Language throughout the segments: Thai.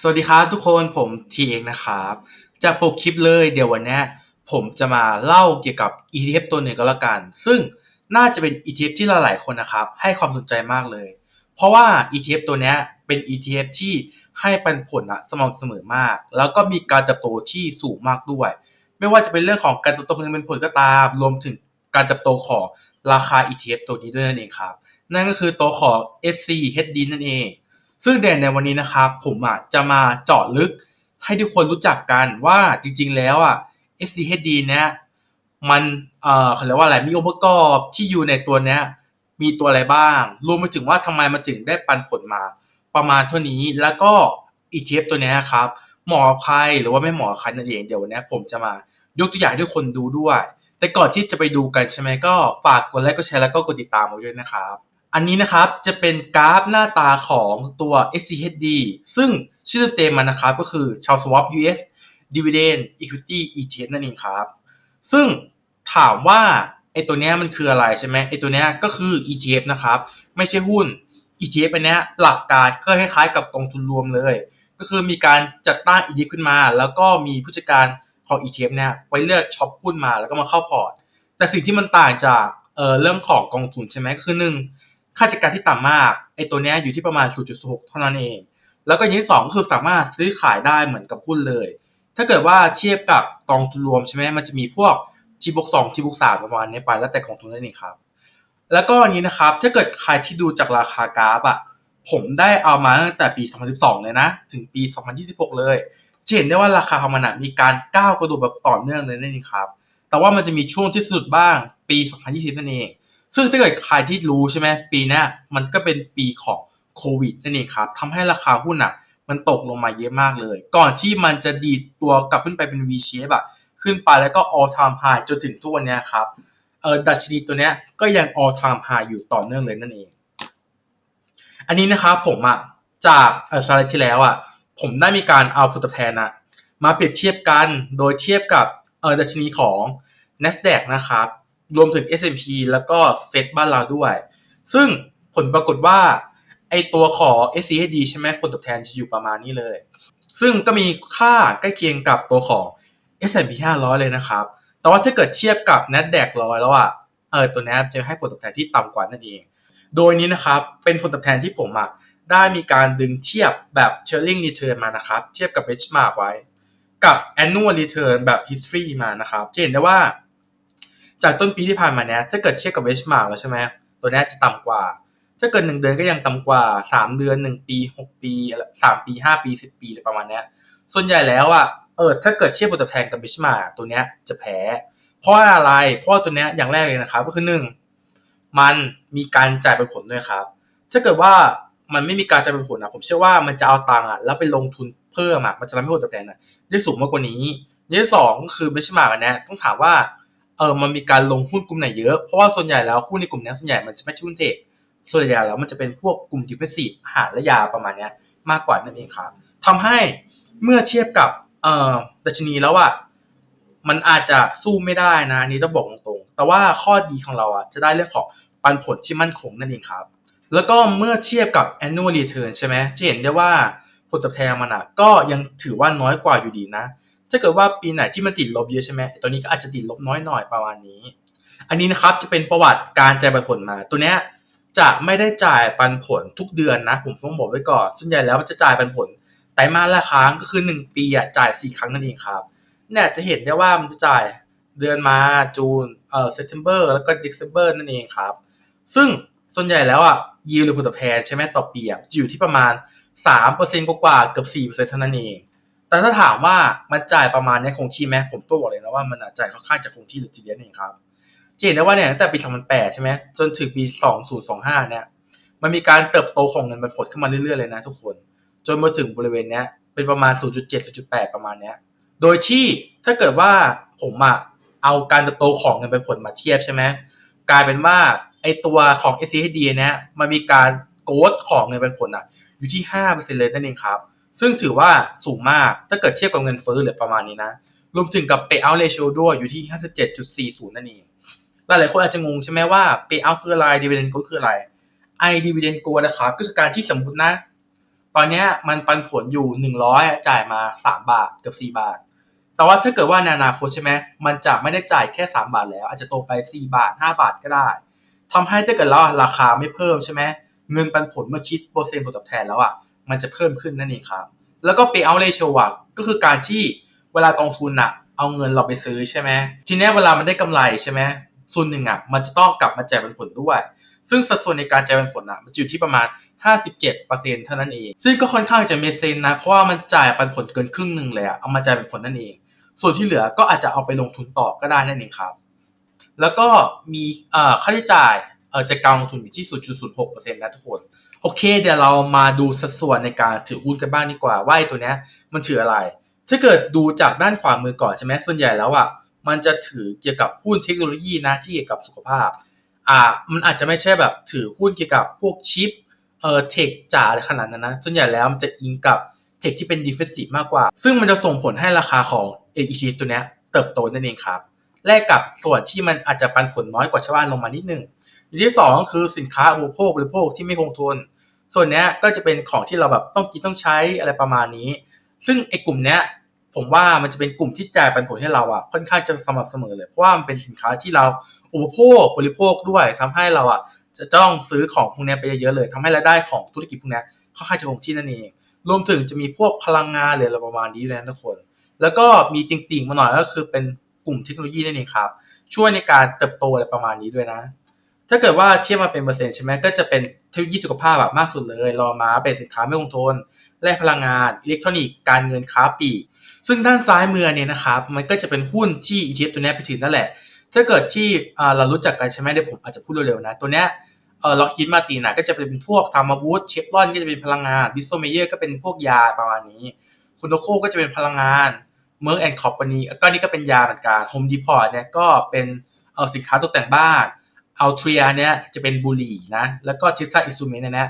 สวัสดีครับทุกคนผมทีเองนะครับจากปกคลิปเลยเดี๋ยววันนี้ผมจะมาเล่าเกี่ยวกับ ETF ตัวหนึ่งก็แล้วกัน ซึ่งน่าจะเป็น ETF ที่หลายๆคนนะครับ ให้ความสนใจมากเลย เพราะว่า ETF ตัวนี้เป็น ETF ที่ให้ปันผลอะสม่ำเสมอมาก แล้วก็มีการเติบโตที่สูงมากด้วย ไม่ว่าจะเป็นเรื่องของการเติบโตของเงินเป็นผลก็ตาม รวมถึงการเติบโตของราคา ETF ตัวนี้ด้วยนั่นเองครับนั่นก็คือตัวของ SCHD นั่นเอง ซึ่งเด่นในวันนี้นะครับผมอะจะมาเจาะลึกให้ทุกคนรู้จักกันว่าจริงๆแล้วอะ SCHD เนี้ยมันเอ่อเขาเรียกว่าอะไรมีองค์ประกอบที่อยู่ในตัวเนี้ยมีตัวอะไรบ้าง รวมไปถึงว่าทำไมมันถึงได้ปันผลมา ประมาณเท่านี้แล้วก็ ETF ตัวเนี้ยครับเหมาะใครหรือว่าไม่เหมาะใครนั่นเองเดี๋ยววันนี้ผมจะมายกตัวอย่างให้ทุกคนดูด้วย แต่ก่อนที่จะไปดูกันใช่ไหมก็ฝากกดไลค์กดแชร์แล้วก็กดติดตามไว้ด้วยนะครับ อันนี้นะครับจะเป็นกราฟหน้าตาของตัว SCHD ซึ่งชื่อเต็มมันนะครับก็คือ Charles Schwab US Dividend Equity ETF นั่นเองครับ ซึ่งถามว่าไอตัวเนี้ยมันคืออะไรใช่ไหมไอตัวเนี้ยก็คือ ETF นะครับ ไม่ใช่หุ้น ETF อันเนี้ยหลักการก็คล้ายๆกับกองทุนรวมเลย ก็คือมีการจัดตั้ง ETF ขึ้นมา แล้วก็มีผู้จัดการของ ETF เนี่ยไว้เลือกช็อปหุ้นมาแล้วก็มาเข้าพอร์ต แต่สิ่งที่มันต่างจากเอ่อเรื่องของกองทุนใช่ไหมคือหนึ่ง ค่าจัดการที่ต่ำมากไอตัวนี้อยู่ที่ประมาณ 0.6 เท่านั้นเอง แล้วก็อย่างที่สองก็คือสามารถซื้อขายได้เหมือนกับหุ้นเลย ถ้าเกิดว่าเทียบกับกองทุนรวมใช่ไหมมันจะมีพวก G บวก2 G บวก3ประมาณนี้ไปแล้วแต่กองทุนนั่นเองครับ แล้วก็อันนี้นะครับถ้าเกิดใครที่ดูจากราคากราฟอะผมได้เอามาตั้งแต่ปี 2012 เลยนะ ถึงปี 2026 เลยจะเห็นได้ว่าราคาของมันมีการก้าวกระโดดแบบต่อเนื่องเลยนั่นเองครับ แต่ว่ามันจะมีช่วงที่สุดบ้างปี 2020 นั่นเอง ซึ่งถ้าเกิดใครที่รู้ใช่ไหมปีนี้มันก็เป็นปีของโควิดนั่นเองครับทำให้ราคาหุ้นอะมันตกลงมาเยอะมากเลย ก่อนที่มันจะดีดตัวกลับขึ้นไปเป็น V shape อะขึ้นไปแล้วก็ all time high จนถึงทุกวันนี้ครับเออดัชนีตัวเนี้ยก็ยัง all time high อยู่ต่อเนื่องเลยนั่นเอง อันนี้นะครับผมอะจากออสไลด์ที่แล้วอะผมได้มีการเอาผลตอบแทนอะมาเปรียบเทียบกันโดยเทียบกับเออดัชนีของ NASDAQ นะครับ รวมถึง S&P แล้วก็เซตบ้านเราด้วย ซึ่งผลปรากฏว่าไอตัวของ SCHD ใช่ไหมผลตอบแทนจะอยู่ประมาณนี้เลย ซึ่งก็มีค่าใกล้เคียงกับตัวของ S&P 500 เลยนะครับ แต่ว่าถ้าเกิดเทียบกับ NASDAQ ร้อยแล้วอะเออตัวนี้จะให้ผลตอบแทนที่ต่ำกว่านั่นเอง โดยนี้นะครับเป็นผลตอบแทนที่ผมอะได้มีการดึงเทียบแบบ trailing return มานะครับ เทียบกับ benchmark ไว้ กับ annual return แบบ history มานะครับ จะเห็นได้ว่า จากต้นปีที่ผ่านมาเนี้ยถ้าเกิดเทียบกับเบนช์มาร์กแล้วใช่ไหมตัวเนี้ยจะต่ำกว่า ถ้าเกิดหนึ่งเดือนก็ยังต่ำกว่าสามเดือนหนึ่งปีหกปีสามปีห้าปีสิบปีอะไรประมาณเนี้ยส่วนใหญ่แล้วอะเออถ้าเกิดเทียบผลตอบแทนกับเบนช์มาร์กตัวเนี้ยจะแพ้ เพราะอะไรเพราะตัวเนี้ยอย่างแรกเลยนะครับก็คือหนึ่งมันมีการจ่ายเป็นผลด้วยครับ ถ้าเกิดว่ามันไม่มีการจ่ายเป็นผลนะผมเชื่อว่ามันจะเอาตังค์อะแล้วไปลงทุนเพิ่มอะมันจะทำให้ผลตอบแทนอะได้สูงมากกว่านี้อย่างที่สองก็คือเบนช์มาร์กอันเนี้ยต้องถามว่า เออมันมีการลงหุ้นกลุ่มไหนเยอะ เพราะว่าส่วนใหญ่แล้วหุ้นในกลุ่มนี้ส่วนใหญ่มันจะไม่ใช่หุ้นเทคส่วนใหญ่แล้วมันจะเป็นพวกกลุ่มดิฟเฟนซีฟอาหารและยาประมาณนี้มากกว่านั่นเองครับทำให้เมื่อเทียบกับเอ่อดัชนีแล้วอะมันอาจจะสู้ไม่ได้นะนนี้ต้องบอกตรงๆ แต่ว่าข้อดีของเราอะจะได้เรื่องของปันผลที่มั่นคงนั่นเองครับ แล้วก็เมื่อเทียบกับ annual return ใช่ไหมจะเห็นได้ว่าผลตอบแทนมันอะก็ยังถือว่าน้อยกว่าอยู่ดีนะ ถ้าเกิดว่าปีไหนที่มันติดลบเยอะใช่ไหมตัวนี้ก็อาจจะติดลบน้อยหน่อยประมาณนี้ อันนี้นะครับจะเป็นประวัติการจ่ายปันผลมา ตัวเนี้ยจะไม่ได้จ่ายปันผลทุกเดือนนะ ผมต้องบอกไว้ก่อน ส่วนใหญ่แล้วมันจะจ่ายปันผลไตรมาสละครั้งก็คือ 1 ปีอะจ่าย 4 ครั้งนั่นเองครับเนี่ยจะเห็นได้ว่ามันจะจ่ายเดือนมาจูนเอ่อเซปเทมเบอร์แล้วก็เดซ ember นั่นเองครับ ซึ่งส่วนใหญ่แล้วอะยิวหรือผลตอบแทนใช่ไหมต่อปีอะจะอยู่ที่ประมาณ3%กว่าเกือบ4%เท่านั้นเอง แต่ถ้าถามว่ามันจ่ายประมาณนี้คงที่ไหมผมต้องบอกเลยนะว่ามันจ่ายค่อนข้างจะคงที่หรือจีเรียนเองครับจะเห็นได้ว่าเนี่ยตั้งแต่ปี 2008 ใช่ไหมจนถึงปี 2025 เนี่ย มันมีการเติบโตของเงินปันผลขึ้นมาเรื่อยๆเลยนะทุกคน จนมาถึงบริเวณเนี้ยเป็นประมาณ 0.7 0.8 ประมาณเนี้ย โดยที่ถ้าเกิดว่าผมอะเอาการเติบโตของเงินปันผลมาเทียบใช่ไหมกลายเป็นว่าไอตัวของ SCHD เนี้ยมันมีการโกดของเงินปันผลอะอยู่ที่5%เลยนั่นเองครับ ซึ่งถือว่าสูงมากถ้าเกิดเทียบกับเงินเฟ้อเหลือประมาณนี้นะ รวมถึงกับ payout ratio ด้วยอยู่ที่ 57.40 นั่นเอง หลายๆคนอาจจะงงใช่ไหมว่า payout คืออะไร dividend growth คืออะไร i dividend growth นะครับ ก็คือการที่สมมตินะ ตอนนี้มันปันผลอยู่ 100 จ่ายมา 3 บาทเกือบ4 บาท แต่ว่าถ้าเกิดว่าในอนาคตใช่ไหมมันจะไม่ได้จ่ายแค่ 3 บาทแล้ว อาจจะโตไป 4 บาท 5 บาทก็ได้ทำให้ถ้าเกิดเราราคาไม่เพิ่มใช่ไหมเงินปันผลเมื่อคิดเปอร์เซ็นต์ผลตอบแทนแล้วอะ มันจะเพิ่มขึ้นนั่นเองครับ แล้วก็ payout ratio อะก็คือการที่เวลากองทุนอะเอาเงินเราไปซื้อใช่ไหมทีนี้เวลามันได้กำไรใช่ไหมส่วนหนึ่งอะมันจะต้องกลับมาจ่ายปันผลด้วย ซึ่งสัดส่วนในการจ่ายปันผลอะมันอยู่ที่ประมาณ 57%เท่านั้นเอง ซึ่งก็ค่อนข้างจะเมเซนนะเพราะว่ามันจ่ายปันผลเกินครึ่งหนึ่งเลยอะเอามาจ่ายปันผลนั่นเอง ส่วนที่เหลือก็อาจจะเอาไปลงทุนต่อก็ได้นั่นเองครับ แล้วก็มีเอ่อค่าใช้จ่ายเอ่อจากการลงทุนอยู่ที่ 0.06%นะทุกคน โอเค เดี๋ยวเรามาดูสัดส่วนในการถือหุ้นกันบ้างดีกว่าว่าไอ้ตัวเนี้ยมันถืออะไร ถ้าเกิดดูจากด้านขวามือก่อนใช่ไหมส่วนใหญ่แล้วอะมันจะถือเกี่ยวกับหุ้นเทคโนโลยีนะที่เกี่ยวกับสุขภาพอ่ามันอาจจะไม่ใช่แบบถือหุ้นเกี่ยวกับพวกชิปเอ่อเทคจ๋าขนาดนั้นนะส่วนใหญ่แล้วมันจะอิงกับเทคที่เป็นดิเฟนซีฟมากกว่า ซึ่งมันจะส่งผลให้ราคาของ AEC ตัวเนี้ยเติบโตนั่นเองครับแลกกับส่วนที่มันอาจจะปันผลน้อยกว่าชาวบ้านลงมานิดนึงอย่างที่สองก็คือสินค้าอุปโภคบริโภคที่ไม่คงทน ส่วนเนี้ยก็จะเป็นของที่เราแบบต้องกินต้องใช้อะไรประมาณนี้ ซึ่งไอ้กลุ่มเนี้ยผมว่ามันจะเป็นกลุ่มที่จ่ายปันผลให้เราอะค่อนข้างจะสม่ำเสมอเลย เพราะว่ามันเป็นสินค้าที่เราอุปโภคบริโภคด้วยทำให้เราอะจะต้องซื้อของพวกเนี้ยไปเยอะๆเลยทำให้รายได้ของธุรกิจพวกเนี้ยค่อนข้างจะคงที่นั่นเอง รวมถึงจะมีพวกพลังงานหรืออะไรประมาณนี้เลยนะทุกคน แล้วก็มีติ่งๆมาหน่อยก็คือเป็นกลุ่มเทคโนโลยีนั่นเองครับ ช่วยในการเติบโตอะไรประมาณนี้ด้วยนะ ถ้าเกิดว่าเทียบมาเป็นเปอร์เซ็นต์ใช่ไหมก็จะเป็นเทคโนโลยีสุขภาพแบบมากสุดเลย รอมาเป็นสินค้าไม่คงทนแร่พลังงาน อิเล็กทรอนิกส์การเงินค้าปีกซึ่งด้านซ้ายมือเนี่ยนะครับมันก็จะเป็นหุ้นที่ ETF ตัวนี้ไปถือนั่นแหละ ถ้าเกิดที่เรารู้จักกันใช่ไหมเดี๋ยวผมอาจจะพูดเร็วๆนะ ตัวเนี้ยเออล็อกฮิตมาตีนะก็จะเป็นพวกธรรมบูธเชฟรอนก็จะเป็นพลังงานบิสโซเมเยอร์ก็เป็นพวกยาประมาณนี้คุณโดโคก็จะเป็นพลังงานเมอร์แอนด์คอปปานีก็นี่ก็เป็นยาเหมือนกันโฮมดีพอร์ตเนี่ยก็เป็นเออสินค้าตกแต่งบ้าน อัลเทรียเนี่ยจะเป็นบุหรี่นะ แล้วก็ทิซ่าอิสูเมนเนี่ยนะ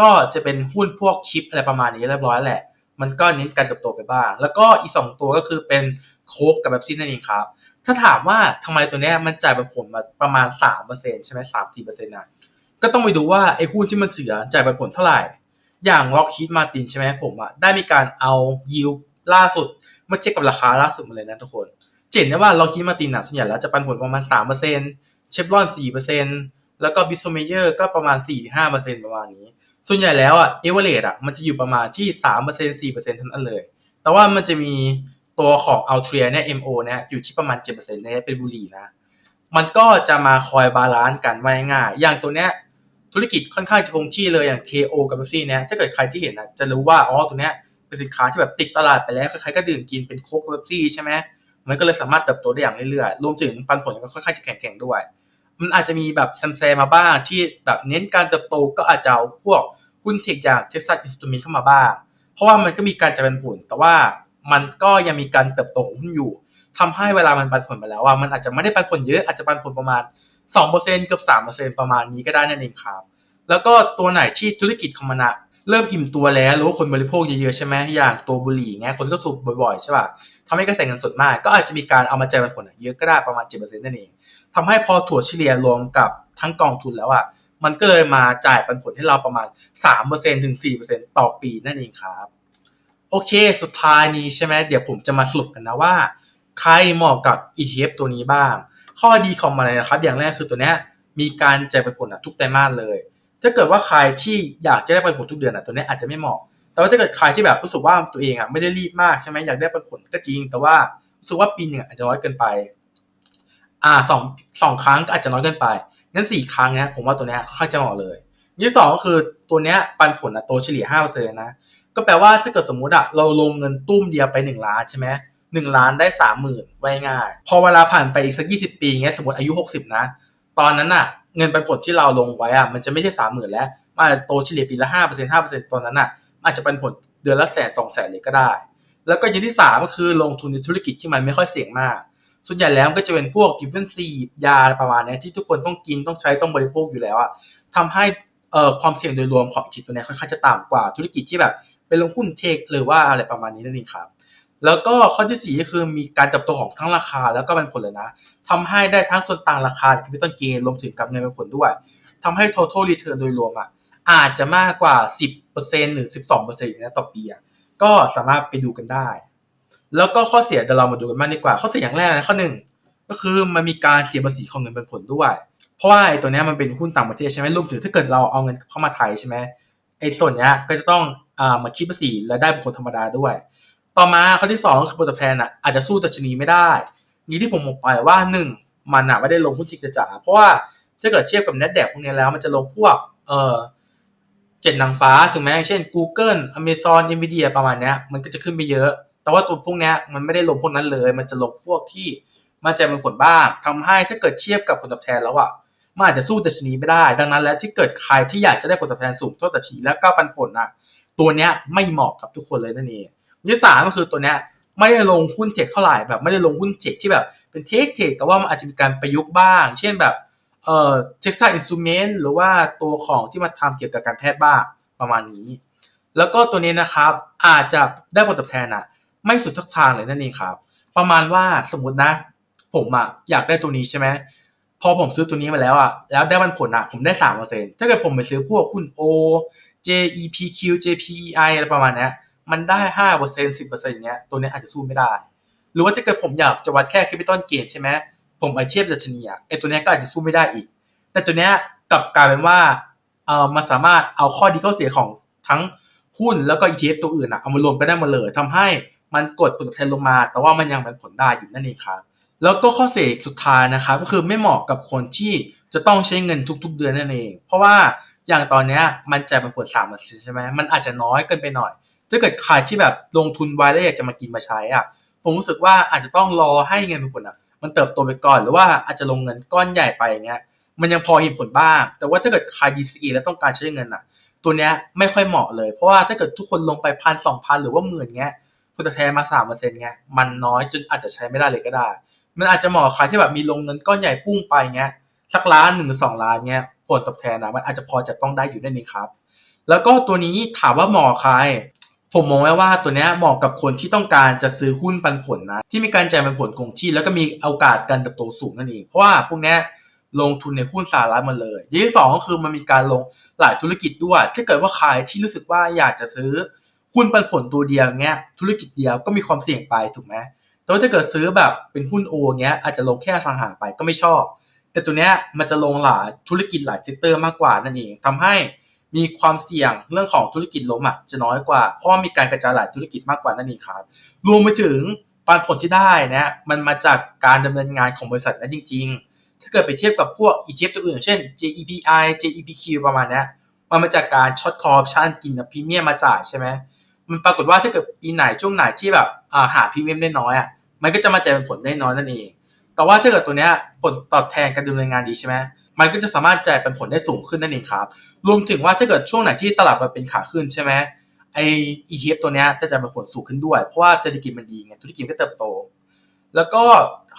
ก็จะเป็นหุ้นพวกชิปอะไรประมาณนี้เรียบร้อยแหละ มันก็เน้นการเติบโตไปบ้าง แล้วก็อีกสองตัวก็คือเป็นโค้กกับเบบซี่นั่นเองครับ ถ้าถามว่าทำไมตัวเนี้ยมันจ่ายปันผลมาประมาณ3%ใช่ไหมสามสี่เปอร์เซ็นต์นะก็ต้องไปดูว่าไอ้หุ้นที่มันเสียจ่ายผลเท่าไหร่ อย่างล็อกฮีดมาตินใช่ไหมผมอะได้มีการเอายิวล่าสุดมาเช็คกับราคาล่าสุดมาเลยนะทุกคนจะเห็นได้ว่าล็อกฮีดมาตินอะส่วนใหญ่แล้วจะปันผลประมาณ3%เปอร์เซ็นต์ เชฟรอน4%แล้วก็บิสโซเมเยอร์ก็ประมาณ4-5%ประมาณนี้ ส่วนใหญ่แล้วอะเอเวอเรสอะมันจะอยู่ประมาณที่3% 4%เท่านั้นเลย แต่ว่ามันจะมีตัวของอัลเทรียเนี่ย MO เนี่ยอยู่ที่ประมาณ7%เนี่ยเป็นบุหรี่นะ มันก็จะมาคอยบาลานซ์กันไว้ง่ายอย่างตัวเนี้ยธุรกิจค่อนข้างจะคงที่เลยอย่าง KO กับ Pepsi เนี่ยถ้าเกิดใครที่เห็นนะจะรู้ว่าอ๋อตัวเนี้ยเป็นสินค้าที่แบบติดตลาดไปแล้วใครๆก็ดื่มกินเป็นโค้กกับ Pepsi ใช่ไหม มันก็เลยสามารถเติบโตได้อย่างเรื่อยๆ รวมถึงปันผลก็ค่อนข้างจะแข็งๆด้วย มันอาจจะมีแบบแซมๆมาบ้างที่แบบเน้นการเติบโตก็อาจจะเอาพวกหุ้นเทคอย่าง Texas Instruments เข้ามาบ้าง เพราะว่ามันก็มีการจ่ายปันผล แต่ว่ามันก็ยังมีการเติบโตของหุ้นอยู่ทำให้เวลามันปันผลไปแล้วว่ามันอาจจะไม่ได้ปันผลเยอะอาจจะปันผลประมาณ2%เกือบ3%ประมาณนี้ก็ได้นั่นเองครับ แล้วก็ตัวไหนที่ธุรกิจขอมนอะ เริ่มอิ่มตัวแล้วรือว่าคนบริโภคเยอะๆใช่ไหมอย่างตัวบุหรี่เงี้ยคนก็สูบบ่อยๆใช่ป่ะทำให้กระแสเงินสดมาก ก็อาจจะมีการเอามาจ่ายปันผลเยอะก็ได้ประมาณ7%นั่นเองทำให้พอถั่วเฉลี่ยรวมกับทั้งกองทุนแล้วอะมันก็เลยมาจ่ายปันผลให้เราประมาณ 3%ถึง 4%ต่อปีนั่นเองครับโอเค สุดท้ายนี้ใช่ไหมเดี๋ยวผมจะมาสรุปกันนะว่า ใครเหมาะกับ ETF ตัวนี้บ้าง ข้อดีของมันเลยนะครับ อย่างแรกคือตัวเนี้ยมีการจ่ายปันผลทุกไตรมาสเลย ถ้าเกิดว่าใครที่อยากจะได้ปันผลทุกเดือนอะตัวนี้อาจจะไม่เหมาะ แต่ว่าถ้าเกิดใครที่แบบรู้สึกว่าตัวเองอะไม่ได้รีบมากใช่ไหมอยากได้ปันผลก็จริง แต่ว่ารู้สึกว่าปีหนึ่งอาจจะน้อยเกินไป อ่าสองสองครั้งก็อาจจะน้อยเกินไปงั้นสี่ครั้งเนี้ยผมว่าตัวเนี้ยค่อนข้างจะเหมาะเลยที่สองก็คือตัวเนี้ยปันผลอะโตเฉลี่ยห้าเปอร์เซ็นต์นะก็แปลว่าถ้าเกิดสมมติอะเราลงเงินตุ้มเดียวไปหนึ่งล้านใช่ไหมหนึ่งล้านได้สามหมื่นไว้ง่าย พอเวลาผ่านไปอีกสักยี่สิบปีเงี้ยสมมติอายุหกสิบนะ ตอนนั้นอะ เงินปันผลที่เราลงไว้อะมันจะไม่ใช่สามหมื่นแล้วมันอาจจะโตเฉลี่ยปีละห้าเปอร์เซ็นต์ห้าเปอร์เซ็นต์ตอนนั้นอะมันอาจจะปันผลเดือนละแสนสองแสนเลยก็ได้ แล้วก็อย่างที่สามก็คือลงทุนในธุรกิจที่มันไม่ค่อยเสี่ยงมาก ส่วนใหญ่แล้วก็จะเป็นพวกดิฟเฟนซียาประมาณนี้ที่ทุกคนต้องกินต้องใช้ต้องบริโภคอยู่แล้วอะทำให้เอ่อความเสี่ยงโดยรวมของจิตตัวนี้ยค่อนข้างจะต่ำกว่าธุรกิจที่แบบเป็นลงหุ้นเทคหรือว่าอะไรประมาณนี้นั่นเองครับ แล้วก็ข้อที่สี่ก็คือมีการเติบโตของทั้งราคาแล้วก็เป็นผลเลยนะทำให้ได้ทั้งส่วนต่างราคา capital gain รวมถึงกับเงินป็นผลด้วยทำให้ total return โดยรวมอะอาจจะมากกว่า 10%หรือ 12%นะต่อปีอะก็สามารถไปดูกันได้ แล้วก็ข้อเสียเดี๋ยวเรามาดูกันบ้างดีกว่า ข้อเสียอย่างแรกนะข้อหนึ่งก็คือมันมีการเสียภาษีของเงินปันผลด้วย เพราะว่าไอ้ตัวเนี้ยมันเป็นหุ้นต่างประเทศใช่ไหมรวมถึงถ้าเกิดเราเอาเงินเข้ามาไทยใช่ไหมไอ้ส่วนเนี้ยก็จะต้องอ่ามาคิดภาษีและได้บุคคลธรรมดาด้วย ต่อมาข้อที่สองก็คือผลตอบแทนอะอาจจะสู้ดัชนีไม่ได้อย่างที่ผมบอกไปว่าหนึ่งมันอะไม่ได้ลงหุ้นจิกจ๋าเพราะว่าถ้าเกิดเทียบกับ n น d แดกพวกนี้แล้วมันจะลงพวกเออเจ็ดนางฟ้าถูกไหมเช่น Google Amazon Nvidia ประมาณนี้มันก็จะขึ้นไปเยอะ แต่ว่าตัวพวกเนี้ยมันไม่ได้ลงพวกนั้นเลย มันจะลงพวกที่มันจะเป็นผลบ้างทำให้ถ้าเกิดเทียบกับผลตอบแทนแล้วอะมันอาจจะสู้ดัชนีไม่ได้ ดังนั้นแล้วที่เกิดใครที่อยากจะได้ผลตอบแทนสูงเท่าดัชนีแล้วก็ปันผลอะตัวเนี้ยไม่เหมาะกับทุกคนเลยนั่นเอง ที่สามก็คือตัวเนี้ยไม่ได้ลงหุ้นเทคเท่าไหร่แบบไม่ได้ลงหุ้นเทคที่แบบเป็นเทคเทคแต่ว่ามันอาจจะมีการประยุกต์บ้าง เช่นแบบเอ่อ Texas Instrument หรือว่าตัวของที่มาทำเกี่ยวกับการแพทย์บ้างประมาณนี้ แล้วก็ตัวนี้นะครับอาจจะได้ผลตอบแทนอะไม่สุดทักทางเลยนั่นเองครับ ประมาณว่าสมมตินะ ผมอะอยากได้ตัวนี้ใช่ไหมพอผมซื้อตัวนี้มาแล้วอะแล้วได้มันผลอะผมได้สามเปอร์เซ็นต์ถ้าเกิดผมไปซื้อพวกหุ้น O JEPQ JPEI อะไรประมาณนี้ มันได้ห้าเปอร์เซ็นสิบเปอร์เซ็นต์เนี้ยตัวเนี้ยอาจจะสู้ไม่ได้ หรือว่าถ้าเกิดผมอยากจะวัดแค่ capital gain ใช่ไหมผมไอเทียบดัชนีอะไอตัวเนี้ยก็อาจจะสู้ไม่ได้อีก แต่ตัวเนี้ยกลับกลายเป็นว่าเออมันสามารถเอาข้อดีข้อเสียของทั้งหุ้นแล้วก็ ETF ตัวอื่นอะเอามารวมกันได้หมาเลยทำให้มันกดผลตอบแทนลงมา แต่ว่ามันยังเป็นผลได้อยู่นั่นเองครับแล้วก็ข้อเสียสุดท้ายนะครับก็คือไม่เหมาะกับคนที่จะต้องใช้เงินทุก ๆ เดือนนั่นเอง เพราะว่า อย่างตอนเนี้ยมันจ่ายเป็นผลสามเปอร์เซ็นต์ใช่ไหมมันอาจจะน้อยเกินไปหน่อย ถ้าเกิดใครที่แบบลงทุนไว้แล้วอยากจะมากินมาใช้อะผมรู้สึกว่าอาจจะต้องรอให้เงินเป็นผลอะมันเติบโตไปก่อนหรือว่าอาจจะลงเงินก้อนใหญ่ไปอย่างเงี้ยมันยังพอเห็นผลบ้าง แต่ว่าถ้าเกิดใคร DCE แล้วต้องการใช้เงินอะ ตัวเนี้ยไม่ค่อยเหมาะเลย เพราะว่าถ้าเกิดทุกคนลงไปพันสองพันหรือว่าหมื่นเงี้ยผลตอบแทนมาสามเปอร์เซ็นต์เงี้ยมันน้อยจนอาจจะใช้ไม่ได้เลยก็ได้ มันอาจจะเหมาะใครที่แบบมีลงเงินก้อนใหญ่ปุ้งไปเงี้ยสักล้านหนึ่งสองล้านเงี้ย ผลตอบแทนนะมันอาจจะพอจะต้องได้อยู่ได้นี่ครับ แล้วก็ตัวนี้ถามว่าเหมาะใคร ผมมองไว้ว่าตัวนี้เหมาะกับคนที่ต้องการจะซื้อหุ้นปันผลนะ ที่มีการจ่ายปันผลคงที่ แล้วก็มีโอกาสการเติบโตสูงนั่นเองเพราะว่าพวกนี้ลงทุนในหุ้นสหรัฐมาเลยอย่างที่สองก็คือมันมีการลงหลายธุรกิจด้วย ถ้าเกิดว่าใครที่รู้สึกว่าอยากจะซื้อหุ้นปันผลตัวเดียวเงี้ยธุรกิจเดียวก็มีความเสี่ยงไปถูกไหมแต่ว่าถ้าเกิดซื้อแบบเป็นหุ้นโอเงี้ยอาจจะลงแค่สังหาไปก็ไม่ชอบ แต่ตัวเนี้ยมันจะลงหลายธุรกิจหลายเซกเตอร์มากกว่านั่นเองทำให้มีความเสี่ยงเรื่องของธุรกิจล้มอะจะน้อยกว่า เพราะว่ามีการกระจายหลายธุรกิจมากกว่านั่นเองครับ รวมไปถึงปันผลที่ได้นะมันมาจากการดำเนินงานของบริษัทนั้นจริง ๆ ถ้าเกิดไปเทียบกับพวก ETF ตัวอื่นเช่น JEPI JEPQ ประมาณนี้มันมาจากการช็อตคอร์ชันกินกับพรีเมียมมาจ่ายใช่ไหมมันปรากฏว่าถ้าเกิดปีไหนช่วงไหนที่แบบหาพรีเมียมได้น้อยอะมันก็จะมาจ่ายเป็นผลได้น้อยนั่นเอง แต่ว่าถ้าเกิดตัวเนี้ยผลตอบแทนการดำเนินงานดีใช่ไหมมันก็จะสามารถจ่ายเป็นผลได้สูงขึ้นนั่นเองครับ รวมถึงว่าถ้าเกิดช่วงไหนที่ตลาดมันเป็นขาขึ้นใช่ไหมไอ ETF ตัวเนี้ยจะจ่ายเป็นผลสูงขึ้นด้วย เพราะว่าเศรษฐกิจมันดีไงธุรกิจก็เติบโต แล้วก็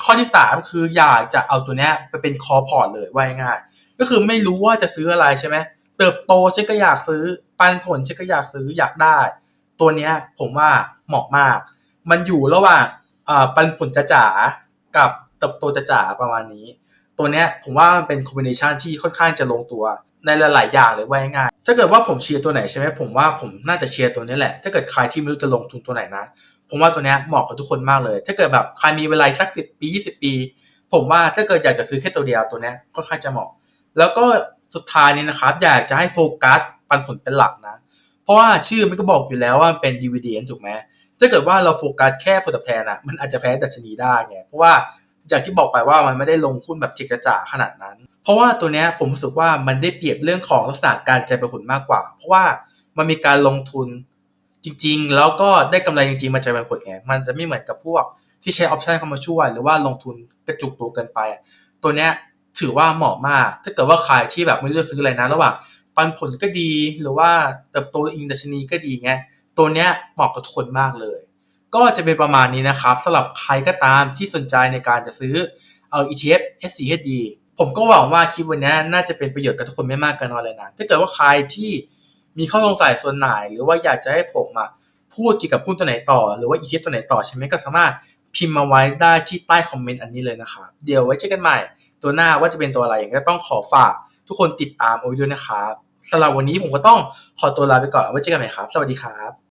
ข้อที่ 3 คืออยากจะเอาตัวเนี้ยไปเป็นคอพอร์ตเลยว่าง่ายก็คือไม่รู้ว่าจะซื้ออะไรใช่ไหมเติบโตฉันก็อยากซื้อปันผลฉันก็อยากซื้ออยากได้ ตัวเนี้ยผมว่าเหมาะมาก มันอยู่ระหว่างปันผลจ๋ากับ เติบโตจ๋าประมาณนี้ ตัวเนี้ยผมว่ามันเป็นคอมบิเนชันที่ค่อนข้างจะลงตัวในหลาย ๆ อย่างเลยว่าง่ายถ้าเกิดว่าผมเชียร์ตัวไหนใช่ไหมผมว่าผมน่าจะเชียร์ตัวนี้แหละ ถ้าเกิดใครที่ไม่รู้จะลงทุนตัวไหนนะ ผมว่าตัวเนี้ยเหมาะกับทุกคนมากเลย ถ้าเกิดแบบใครมีเวลาสักสิบปียี่สิบปี ผมว่าถ้าเกิดอยากจะซื้อแค่ตัวเดียวตัวเนี้ยค่อนข้างจะเหมาะ แล้วก็สุดท้ายนี้นะครับ อยากจะให้โฟกัสปันผลเป็นหลักนะ เพราะว่าชื่อมันก็บอกอยู่แล้วว่าเป็น dividend ถูกไหมถ้าเกิดว่าเราโฟกัสแค่ผลตอบแทนอะมันอาจจะแพ้ดัชนีได้ไงเพราะว่า จากที่บอกไปว่ามันไม่ได้ลงทุนแบบจิกจ่าขนาดนั้น เพราะว่าตัวเนี้ยผมรู้สึกว่ามันได้เปรียบเรื่องของลักษณะการจ่ายปันผลมากกว่า เพราะว่ามันมีการลงทุนจริง ๆ แล้วก็ได้กำไรจริงๆมาจ่ายปันผลไงมันจะไม่เหมือนกับพวกที่ใช้ออปชันเข้ามาช่วย หรือว่าลงทุนกระจุกตัวเกินไป ตัวเนี้ยถือว่าเหมาะมาก ถ้าเกิดว่าใครที่แบบไม่รู้จะซื้ออะไรนะระหว่างปันผลก็ดีหรือว่าเติบโตอิงดัชนีก็ดีไงตัวเนี้ยเหมาะกับทุกคนมากเลย ก็จะเป็นประมาณนี้นะครับสำหรับใครก็ตามที่สนใจในการจะซื้อเอา ETF SCHD ผมก็หวังว่าคลิปวันนี้น่าจะเป็นประโยชน์กับทุกคนไม่มากกินน้อยเลยนะถ้าเกิดว่าใครที่มีข้อสงสัยส่วนไหน หรือว่าอยากจะให้ผมอะพูดเกี่ยวกับหุ้นตัวไหนต่อ หรือว่า ETF ตัวไหนต่อใช่ไหมก็สามารถพิมพ์มาไว้ได้ที่ใต้คอมเมนต์อันนี้เลยนะครับเดี๋ยวไว้เจอกันใหม่ ตัวหน้าว่าจะเป็นตัวอะไรก็ต้องขอฝากทุกคนติดตามเอาไว้ด้วยนะครับสำหรับวันนี้ผมก็ต้องขอตัวลาไปก่อนไว้เจอกันใหม่ครับ สวัสดีครับ